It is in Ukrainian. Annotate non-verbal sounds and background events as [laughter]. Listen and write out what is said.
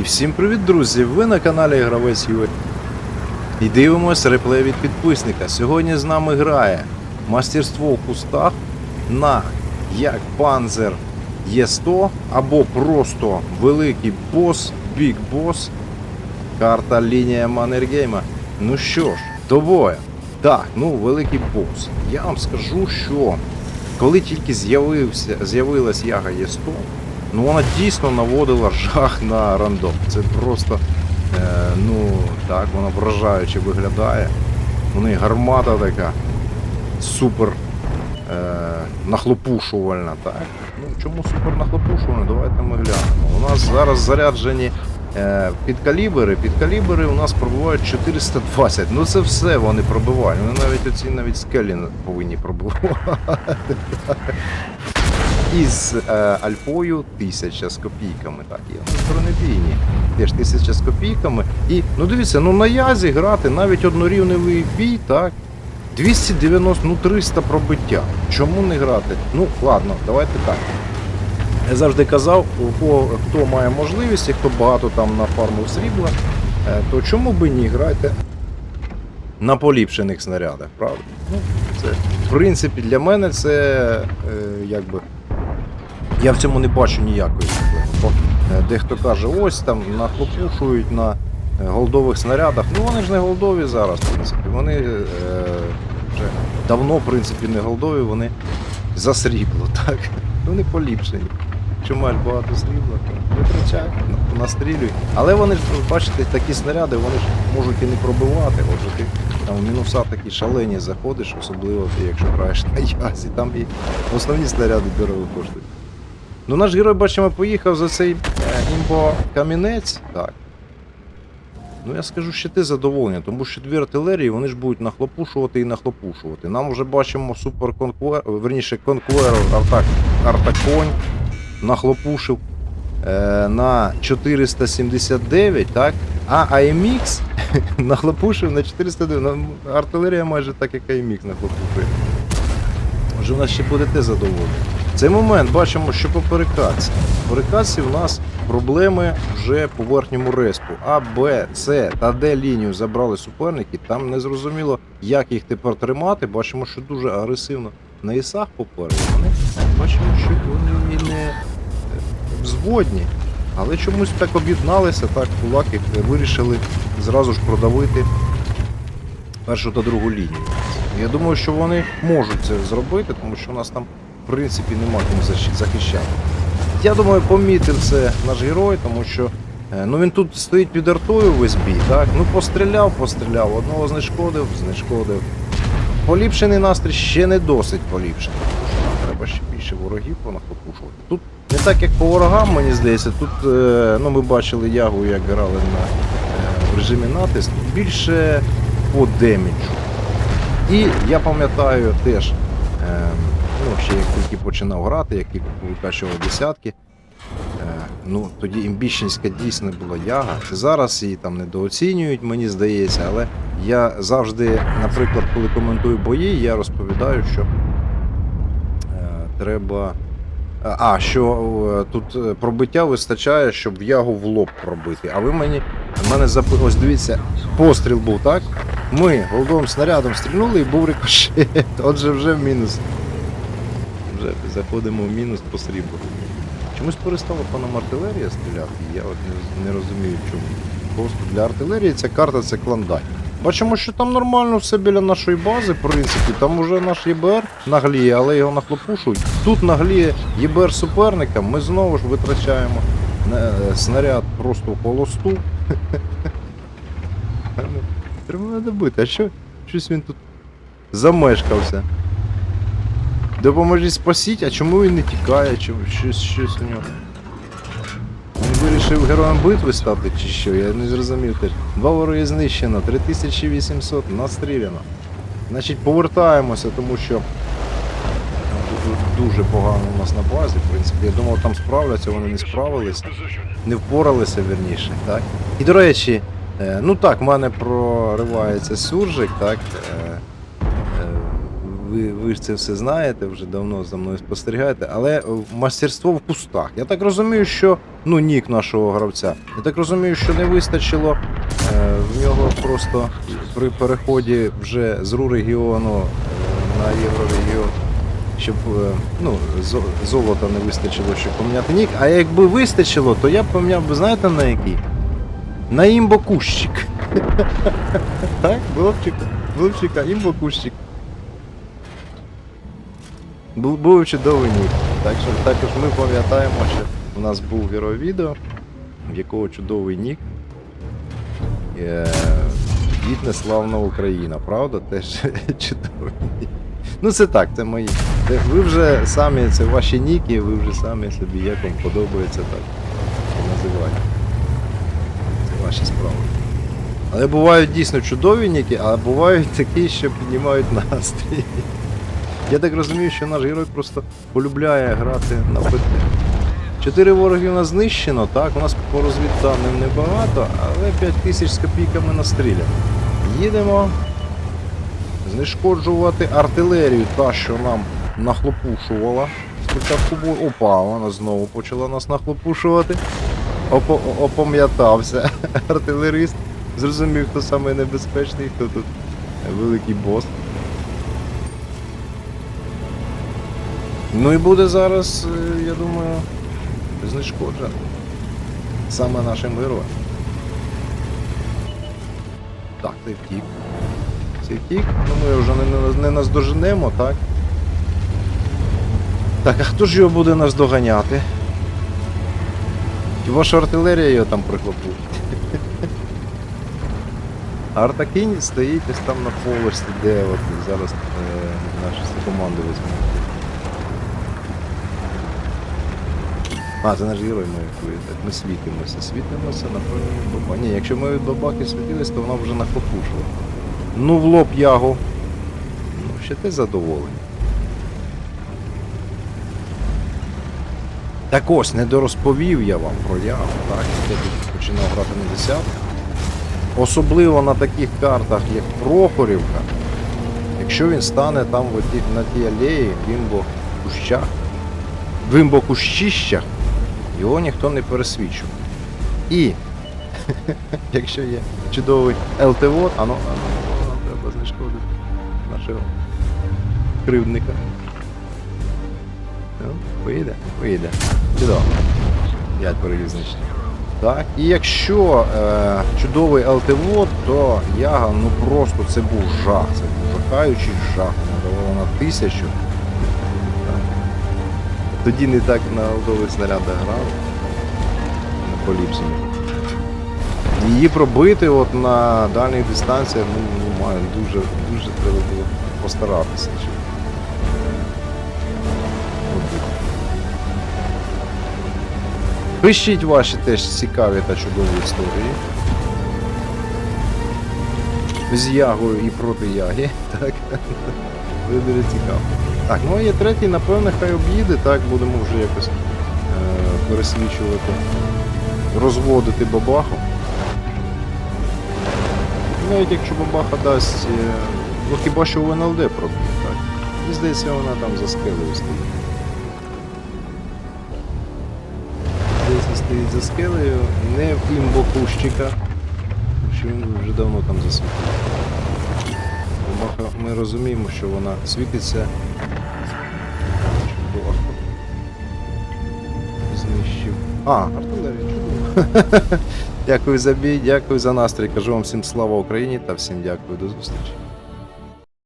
І всім привіт, друзі! Ви на каналі Гравець UA. І дивимось реплей від підписника. Сьогодні з нами грає мастерство в кустах на як Panzer Е100 або просто великий бос, бік бос. Карта лінія Маннергейма. Ну що ж, до бою. Так, ну великий бос. Я вам скажу, що коли тільки з'явилась яга Є100, ну вона дійсно наводила жах на рандом. Це просто, е, ну так, вона вражаюче виглядає. У неї гармата така супер е, нахлопушувальна, так? Ну чому супер нахлопушувальна? Давайте ми глянемо. У нас зараз заряджені е, підкалібри. Підкалібри у нас пробувають 420. Ну це все вони пробивають. Вони навіть оці навіть скелі повинні пробивати. Із е, альфою 1000 з копійками. Так, є бронебійні. Теж 1000 з копійками. І ну дивіться, ну на язі грати навіть однорівневий бій, так. 290, ну 300 пробиття. Чому не грати? Ну, ладно, давайте так. Я завжди казав, кого хто має можливість і хто багато там нафармив срібла, е, то чому би ні грайте на поліпшених снарядах, правда? Ну, це, в принципі, для мене це е, якби. Я в цьому не бачу ніякої проблеми. Е, дехто каже, ось там нахлопушують на е, голдових снарядах. Ну вони ж не голдові зараз, в принципі. Вони е, вже давно, в принципі, не голдові, вони за срібло, [laughs] так? Вони поліпшені. Маєш багато срібла, то витрачай, на- настрілюй. Але вони ж, бачите, такі снаряди, вони ж можуть і не пробивати. Отже, ти там в мінуса такі шалені заходиш, особливо ти, якщо граєш на [laughs] язі, там і основні снаряди дорого коштують. Ну, наш герой, бачимо, поїхав за цей е, імбо камінець. Так. Ну я скажу, що ти задоволення, тому що дві артилерії вони ж будуть нахлопушувати і нахлопушувати. Нам вже бачимо супер конкуер, верніше конкуер Артак, Артаконь нахлопушив е, на 479, так? А AMX [laughs] нахлопушив на 409. Ну, Артилерія майже так, як AMX нахлопушує. Вже в нас ще будете задоволені. Цей момент бачимо, що по перекатці. По перекатці в нас проблеми вже по верхньому респу. А, Б, С та Д лінію забрали суперники. Там не зрозуміло, як їх тепер тримати. Бачимо, що дуже агресивно на ісах попереду. Вони бачимо, що вони не е, взводні. Але чомусь так об'єдналися, так кулаки вирішили зразу ж продавити першу та другу лінію. Я думаю, що вони можуть це зробити, тому що у нас там, в принципі, нема кому захищати. Я думаю, помітив це наш герой, тому що е, ну, він тут стоїть під артою весь бій, так? Ну постріляв, постріляв, одного знешкодив, знешкодив. Поліпшений настрій ще не досить поліпшений. треба ще більше ворогів понахлопушувати. Тут не так, як по ворогам, мені здається, тут е, ну, ми бачили ягу, як грали на е, в режимі натиск, більше по деміджу. І я пам'ятаю теж, е, ну, як тільки починав грати, як тільки викачував десятки. Е, ну, тоді імбіщенська дійсно була яга. Зараз її там недооцінюють, мені здається, але я завжди, наприклад, коли коментую бої, я розповідаю, що е, треба. А, що е, тут е, пробиття вистачає, щоб ягу в лоб пробити. А ви мені. мене запи... Ось дивіться, постріл був, так? Ми голдовим снарядом стрільнули і був рикошет. Отже, вже мінус. Вже заходимо в мінус по сріблу. Чомусь перестала по нам артилерія стріляти, я от не, розумію чому. Просто для артилерії ця карта це клондайк. Бачимо, що там нормально все біля нашої бази, в принципі. Там уже наш ЄБР нагліє, але його нахлопушують. Тут нагліє ЄБР суперника, ми знову ж витрачаємо е, снаряд просто в холосту. [laughs] Треба не добити, а що? Щось він тут замешкався. Допоможіть спасіть, а чому він не тікає? Чому щось, щось у нього? Він вирішив героєм битви стати чи що? Я не зрозумів теж. Два вороги знищено, 3800 настріляно. Значить, повертаємося, тому що дуже- дуже погано у нас на базі, в принципі. Я думав, там справляться, вони не справились, не впоралися вірніше, так? І до речі, е, ну так, в мене проривається суржик, так. Ви, ви ж це все знаєте, вже давно за мною спостерігаєте, але е, мастерство в кустах. Я так розумію, що ну нік нашого гравця. Я так розумію, що не вистачило е, в нього просто при переході вже з РУ регіону е, на Єврорегіон, щоб е, ну, золота не вистачило, щоб поміняти нік. А якби вистачило, то я б поміняв би, знаєте, на який? На імбокущик. [laughs] Так, Вовчика, Вовчика, імбокущик. Був, чудовий нік. Так що також ми пам'ятаємо, що у нас був відео, в якого чудовий нік. Е, Дід славна Україна, правда? Теж [laughs] чудовий. Ну це так, це мої. Ви вже самі, це ваші ніки, ви вже самі собі як вам подобається так. Називайте. Це ваші справи. Але бувають дійсно чудові ніки, а бувають такі, що піднімають настрій. Я так розумію, що наш герой просто полюбляє грати на ПТ. Чотири вороги у нас знищено, так, у нас по розвідданим небагато, але 5 тисяч з копійками настріляно. Їдемо знешкоджувати артилерію, та, що нам нахлопушувала. Спочатку бою. Опа, вона знову почала нас нахлопушувати. Опо- опам'ятався [laughs] артилерист. Зрозумів, хто саме небезпечний, хто тут великий бос. Ну і буде зараз, е, я думаю, знешкоджено. Саме нашим героям. Так, ти втік. Це втік, ну ми вже не, не, не наздоженемо, так? Так, а хто ж його буде наздоганяти? Чи ваша артилерія його там прихлопує? [laughs] Артакінь стоїть ось там на полості, де от зараз е, наші команди візьмуть. А, це наш герой ми, ви- ми світимося. Світимося, від баба. Ні, якщо ми від бабаки світились, то вона вже нахлопушила. Ну в лоб ягу. Ну, ще ти задоволений. Так ось, не дорозповів я вам про ягу, так? Я тут починав грати на 10. Особливо на таких картах, як Прохорівка. Якщо він стане там в оті, на тій алеї, в імбо кущах, в імбо кущищах, його ніхто не пересвічує. І [laughs] якщо є чудовий ЛТВ, а ну, ну, треба знешкодити нашого кривдника. Ну, Вийде, вийде. Чудово. 5 перелізничних. Так, і якщо е, чудовий ЛТВ, то яга, ну просто це був жах, це був жахаючий жах. Вона давала на тисячу. Тоді не так на алдових снарядах грав. На поліпсі. Її пробити от на дальніх дистанціях, ну, ну має дуже, дуже треба було постаратися. Пишіть ваші теж цікаві та чудові історії. З ягою і проти яги. [laughs] Так. Вибери цікаво. Так, ну є третій, напевне, хай об'їде, так, будемо вже якось е, пересвічувати, розводити бабаху. Навіть якщо бабаха дасть, е, ну хіба що в НЛД проб'є, так? Мені здається, вона там за скелею стоїть. Десь стоїть за скелею, не в імбокущика, що він вже давно там засвітив. Бабаха, ми розуміємо, що вона світиться. А, артилерія. [laughs] Дякую за бій, дякую за настрій. Кажу вам всім слава Україні та всім дякую до зустрічі.